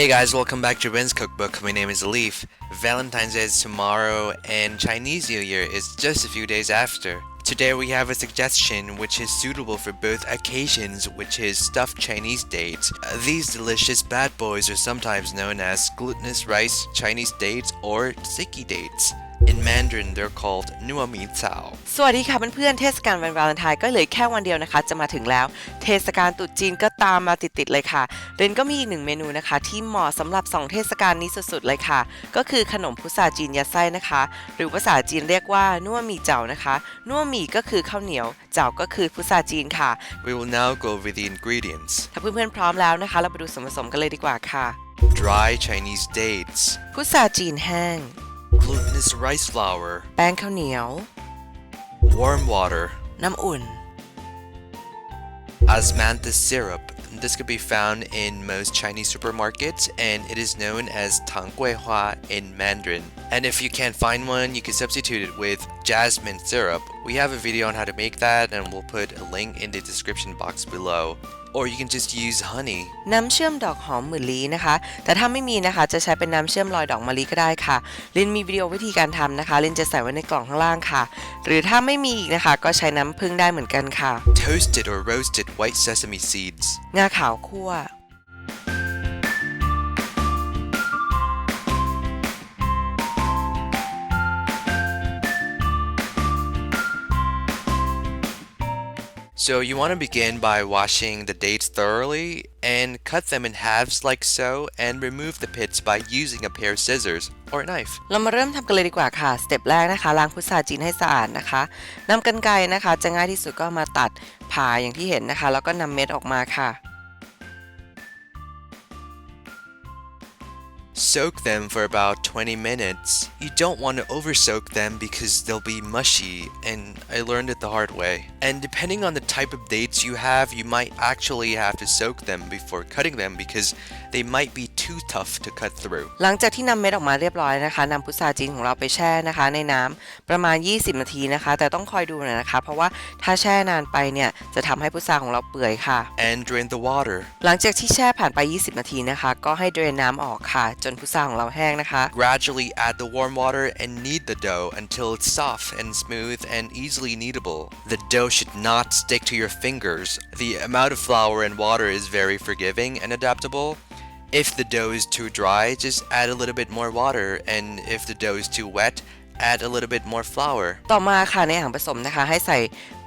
Hey guys, welcome back to Ren's Cookbook. My name is Leaf. Valentine's Day is tomorrow, and Chinese New Year is just a few days after. Today we have a suggestion which is suitable for both occasions, which is stuffed Chinese dates. Uh, these delicious bad boys are sometimes known as glutinous rice Chinese dates or sticky dates. In Mandarin, they're called nuo mi cao. สวัสดีค่ะเพื่อนๆเทศกาลวันวาเลนไทน์ก็เหลือแค่วันเดียวนะคะ จะมาถึงแล้ว เทศกาลตรุษจีนก็ตามมาติดๆเลยค่ะเรนก็มีอีกหนึ่งเมนูนะคะ ที่เหมาะสำหรับ 2 เทศกาลนี้สุดๆเลยค่ะ ก็คือขนมพุทราจีนยัดไส้นะคะ หรือภาษาจีนเรียกว่านัวหมี่เจ้านะคะนัวหมี่ก็คือข้าวเหนียว เจ้าก็คือพุทราจีนค่ะ We will now go over the ingredients. ถ้าเพื่อนๆพร้อมแล้วนะคะ เราไปดูส่วนผสมกันเลยดีกว่าค่ะ Dry Chinese dates, พุทราจีนแห้ง glutinous rice flour, แป้งข้าวเหนียว warm water, น้ำอุ่น osmanthus syrup. This could be found in most Chinese supermarkets and it is known as Tang Gui Hua in Mandarin. And if you can't find one, you can substitute it with jasmine syrup. We have a video on how to make that and we'll put a link in the description box below. Or you can just use honey. น้ำเชื่อมดอกหอมหมื่นลี้นะคะ แต่ถ้าไม่มีนะคะจะใช้เป็นน้ำเชื่อมลอยดอกมะลิก็ได้ค่ะ ลินมีวิดีโอวิธีการทำนะคะ ลินจะใส่ไว้ในกล่องข้างล่างค่ะ หรือถ้าไม่มีอีกนะคะ ก็ใช้น้ำผึ้งได้เหมือนกันค่ะ Toasted or roasted white sesame seeds. งาขาวคั่ว So you want to begin by washing the dates thoroughly and cut them in halves like so and remove the pits by using a pair of scissors or a knife. เรามาเริ่มทำกันเลยดีกว่าค่ะ สเต็ปแรกนะคะ ล้างพุทราจีนให้สะอาดนะคะนำกรรไกรนะคะ จะง่ายที่สุดก็มาตัดผ่าอย่างที่เห็นนะคะ แล้วก็นำเม็ดออกมาค่ะ Soak them for about 20 minutes. You don't want to over soak them because they'll be mushy, and I learned it the hard way. And depending on the type of dates you have, you might actually have to soak them before cutting them because they might be too tough to cut through. หลังจากที่นำเม็ดออกมาเรียบร้อยนะคะนำพุทราจีนของเราไปแช่นะคะ ในน้ำประมาณ 20 นาทีนะคะ แต่ต้องคอยดูหน่อยนะคะ เพราะว่าถ้าแช่นานไปเนี่ยจะทำให้พุทราของเราเปื่อยค่ะ And drain the water. หลังจากที่แช่ผ่านไป 20 นาทีนะคะ ก็ให้เดรนน้ำออกค่ะ จนพุทราของเราแห้งนะคะ Gradually add the warm water and knead the dough until it's soft and smooth and easily kneadable. The dough should not stick to your fingers. The amount of flour and water is very forgiving and adaptable. If the dough is too dry, just add a little bit more water, and if the dough is too wet, add a little bit more flour. ต่อมาค่ะในอ่างผสมนะคะ ให้ใส่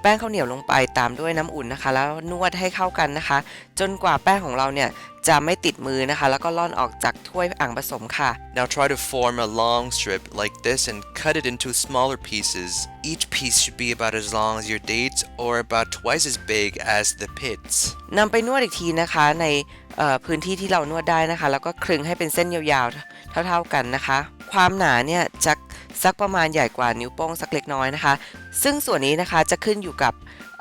แป้งข้าวเหนียวลงไปตามด้วยน้ำอุ่นนะคะ แล้วนวดให้เข้ากันนะคะ จนกว่าแป้งของเราเนี่ยจะไม่ติดมือนะคะ แล้วก็ล่อนออกจากถ้วยอ่างผสมค่ะ Now try to form a long strip like this and cut it into smaller pieces. Each piece should be about as long as your dates or about twice as big as the pits. นำไปนวดอีกทีนะคะในเอ่อ พื้นที่ที่เรานวดได้นะคะ แล้วก็คลึงให้เป็นเส้นยาวๆ เท่าๆกันนะคะ ความหนาเนี่ยจะสักประมาณใหญ่กว่านิ้วโป้งสักเล็กน้อยนะคะ ซึ่งส่วนนี้นะคะจะขึ้นอยู่กับ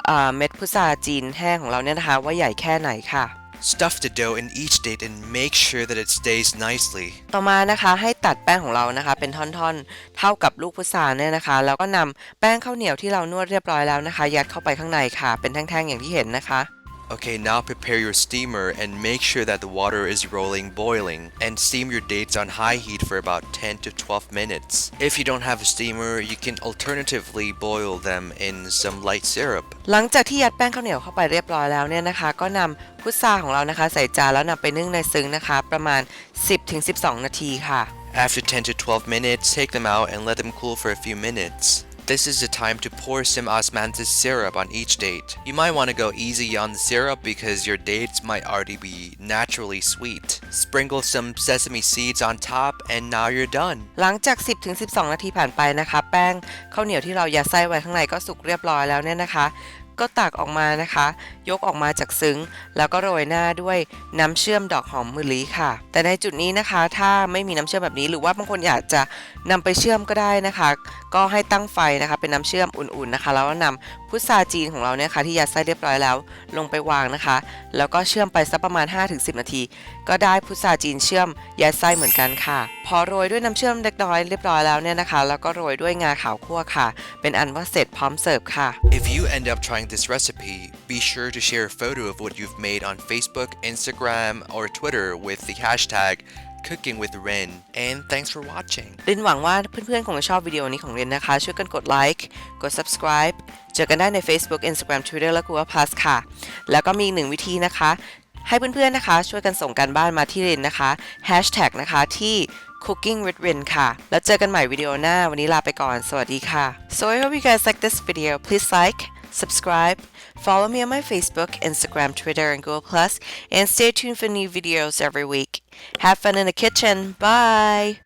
เอ่อเม็ดพุทราจีนแห้งของเราเนี่ยนะคะ ว่าใหญ่แค่ไหนค่ะ Stuff the dough in each date and make sure that it stays nicely. ต่อมานะคะให้ตัดแป้งของเรานะคะ เป็นท่อนๆ เท่ากับลูกพุทราเนี่ยนะคะ แล้วก็นำแป้งข้าวเหนียวที่เรานวดเรียบร้อยแล้วนะคะ ยัดเข้าไปข้างในค่ะ เป็นแท่งๆอย่างที่เห็นนะคะ Okay, now prepare your steamer and make sure that the water is rolling boiling and steam your dates on high heat for about 10 to 12 minutes. If you don't have a steamer, you can alternatively boil them in some light syrup. หลังจากที่ยัดแป้งข้าวเหนียวเข้าไปเรียบร้อยแล้วเนี่ยนะคะ ก็นำพุทราของเรานะคะ ใส่จานแล้วนำไปนึ่งในซึ้งนะคะ ประมาณ 10-12 นาทีค่ะ After 10 to 12 minutes, take them out and let them cool for a few minutes. This is the time to pour some osmanthus syrup on each date. You might want to go easy on the syrup because your dates might already be naturally sweet. Sprinkle some sesame seeds on top and now you're done. หลังจาก 10-12 นาทีผ่านไปนะคะ แป้งข้าวเหนียวที่เรายัดไส้ไว้ข้างในก็สุกเรียบร้อยแล้วเนี่ยนะคะ ก็ตักออกมานะคะ ยกออกมาจากซึ้ง แล้วก็โรยหน้าด้วยน้ำเชื่อมดอกหอมมือลีค่ะ แต่ในจุดนี้นะคะถ้าไม่มีน้ำเชื่อมแบบนี้ หรือว่าบางคนอยากจะนำไปเชื่อมก็ได้นะคะ ก็ให้ตั้งไฟนะคะ เป็นน้ำเชื่อมอุ่นๆนะคะ แล้วนำ พุทราจีนของเราเนี่ยค่ะที่ยัดไส้เรียบร้อยแล้ว ลงไปวางนะคะ แล้วก็เชื่อมไปสักประมาณ 5-10 นาที ก็ได้พุทราจีนเชื่อมยัดไส้เหมือนกันค่ะ พอโรยด้วยน้ำเชื่อมเล็กน้อยเรียบร้อยแล้วเนี่ยนะคะ แล้วก็โรยด้วยงาขาวคั่วค่ะ เป็นอันว่าเสร็จพร้อมเสิร์ฟค่ะ If you end up trying this recipe, be sure to share a photo of what you've made on Facebook, Instagram, or Twitter with the hashtag cooking with Rin. And thanks for watching. รินหวังว่าเพื่อนๆคงจะชอบวิดีโอนี้ของเรนนะคะ ช่วยกันกดไลค์กด subscribe เจอกันได้ใน Facebook Instagram Twitter และ Google Plus ค่ะ แล้วก็มีอีกหนึ่งวิธีนะคะ ให้เพื่อนๆนะคะ ช่วยกันส่งการบ้านมาที่เรนนะคะ Hashtag นะคะที่ cooking with Rin ค่ะ แล้วเจอกันใหม่วิดีโอหน้า วันนี้ลาไปก่อน สวัสดีค่ะ so I hope you guys like this video please like subscribe follow me on my Facebook Instagram Twitter and Google Plus and stay tuned for new videos every week. Have fun in the kitchen. Bye